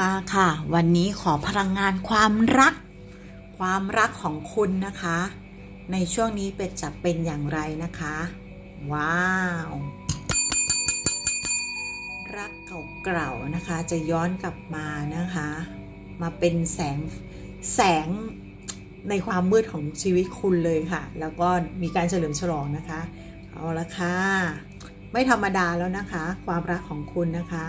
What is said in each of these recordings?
มาค่ะ วันนี้ขอพลังงานความรัก ความรักของคุณนะคะ ในช่วงนี้เป็นจะเป็นอย่างไรนะคะ ว้าว รักเก่าๆนะคะ จะย้อนกลับมานะคะ มาเป็นแสงแสงในความมืดของชีวิตคุณเลยค่ะ แล้วก็มีการเฉลิมฉลองนะคะ เอาละค่ะ ไม่ธรรมดาแล้วนะคะ ความรักของคุณนะคะ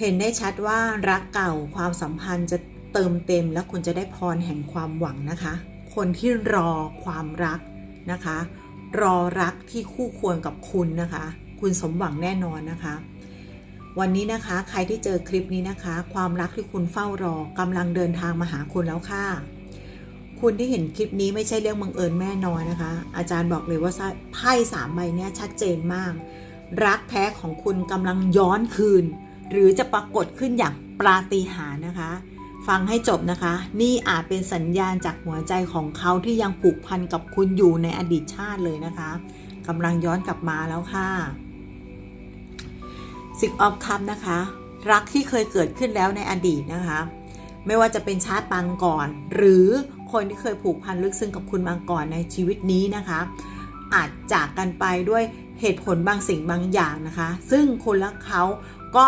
เห็นได้ชัดว่ารักเก่าความสัมพันธ์จะเติมเต็มและคุณจะได้พรแห่งความหวังนะคะ คนที่รอความรักนะคะ รอรักที่คู่ควรกับคุณนะคะ คุณสมหวังแน่นอนนะคะ วันนี้นะคะใครที่เจอคลิปนี้นะคะ ความรักที่คุณเฝ้ารอกำลังเดินทางมาหาคุณแล้วค่ะ คุณที่เห็นคลิปนี้ไม่ใช่เรื่องบังเอิญแม่น้อยนะคะ อาจารย์บอกเลยว่าไพ่สามใบเนี้ยชัดเจนมาก รักแท้ของคุณกำลังย้อนคืน หรือจะปรากฏขึ้นอย่างปาฏิหาริย์นะคะ ฟังให้จบนะคะ นี่อาจเป็นสัญญาณจากหัวใจของเขาที่ยังผูกพันกับคุณอยู่ในอดีตชาติเลยนะคะกำลังย้อนกลับมาแล้วค่ะสิกออฟคัพนะคะ รักที่เคยเกิดขึ้นแล้วในอดีตนะคะ ไม่ว่าจะเป็นชาติปางก่อน หรือคนที่เคยผูกพันลึกซึ้งกับคุณมาก่อนในชีวิตนี้นะคะ อาจจากกันไปด้วยเหตุผลบางสิ่งบางอย่างนะคะ ซึ่งคุณและเขาก็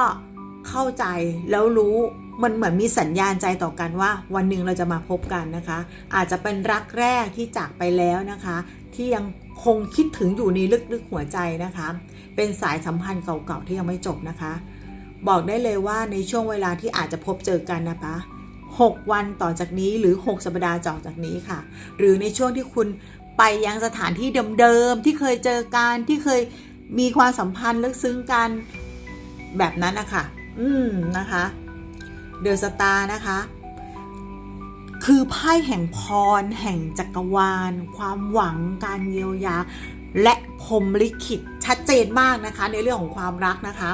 เข้าใจแล้วรู้มันเหมือนมีสัญญาณใจต่อกันว่า วันหนึ่งเราจะมาพบกันนะคะ อาจจะเป็นรักแรกที่จากไปแล้วนะคะ ที่ยังคงคิดถึงอยู่ในลึกๆหัวใจนะคะ เป็นสายสัมพันธ์เก่าๆที่ยังไม่จบนะคะ บอกได้เลยว่าในช่วงเวลาที่อาจจะพบเจอกันนะคะ6 วันต่อจากนี้หรือ 6 สัปดาห์ต่อจากนี้ค่ะ หรือในช่วงที่คุณไปยังสถานที่เดิมๆที่เคยเจอกันที่เคยมีความสัมพันธ์ลึกซึ้งกันแบบนั้นนะคะ อืมนะคะเดอะสตาร์นะคะ คือไพ่แห่งพร แห่งจักรวาล ความหวังการเยียวยา และพรมลิขิตชัดเจนมากนะคะ ในเรื่องของความรักนะคะ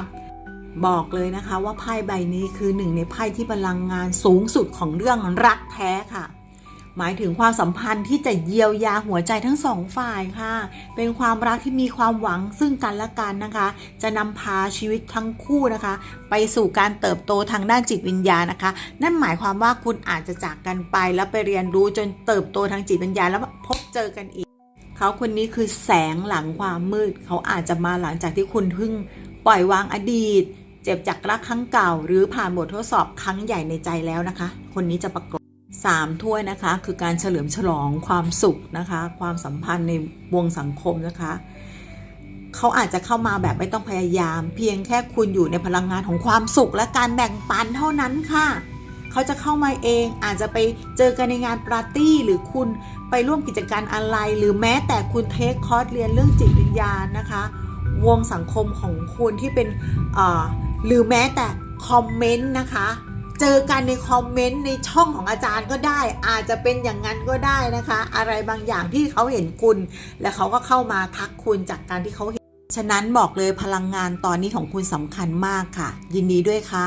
บอกเลยนะคะว่าไพ่ใบนี้คือหนึ่งในไพ่ที่พลังงานสูงสุดของเรื่องรักแท้ค่ะ หมายถึงความสัมพันธ์ที่จะเยียวยาหัวใจทั้งสองฝ่ายค่ะ เป็นความรักที่มีความหวังซึ่งกันและกันนะคะ จะนำพาชีวิตทั้งคู่นะคะ ไปสู่การเติบโตทางด้านจิตวิญญาณนะคะ นั่นหมายความว่าคุณอาจจะจากกันไปแล้วไปเรียนรู้จนเติบโตทางจิตวิญญาณแล้วพบเจอกันอีก เขาคนนี้คือแสงหลังความมืด เขาอาจจะมาหลังจากที่คุณเพิ่งปล่อยวางอดีต เจ็บจากรักครั้งเก่า หรือผ่านบททดสอบครั้งใหญ่ในใจแล้วนะคะ คนนี้จะประกบ 3 ถ้วยนะคะ คือการเฉลิมฉลองความสุขนะคะ ความสัมพันธ์ในวงสังคมนะคะเขาอาจจะเข้ามาแบบไม่ต้องพยายาม เพียงแค่คุณอยู่ในพลังงานของความสุขและการแบ่งปันเท่านั้นค่ะเขาจะเข้ามาเองอาจจะไปเจอกันในงานปาร์ตี้ หรือคุณไปร่วมกิจการอะไร หรือแม้แต่คุณเทคคอร์สเรียนเรื่องจิตวิญญาณนะคะ วงสังคมของคุณที่เป็นหรือแม้แต่คอมเมนต์นะคะ เจอกันในคอมเมนต์ในช่องของอาจารย์ก็ได้ อาจจะเป็นอย่างนั้นก็ได้นะคะ อะไรบางอย่างที่เขาเห็นคุณ และเขาก็เข้ามาทักคุณจากการที่เขาเห็น ฉะนั้นบอกเลยพลังงานตอนนี้ของคุณสำคัญมากค่ะ ยินดีด้วยค่ะ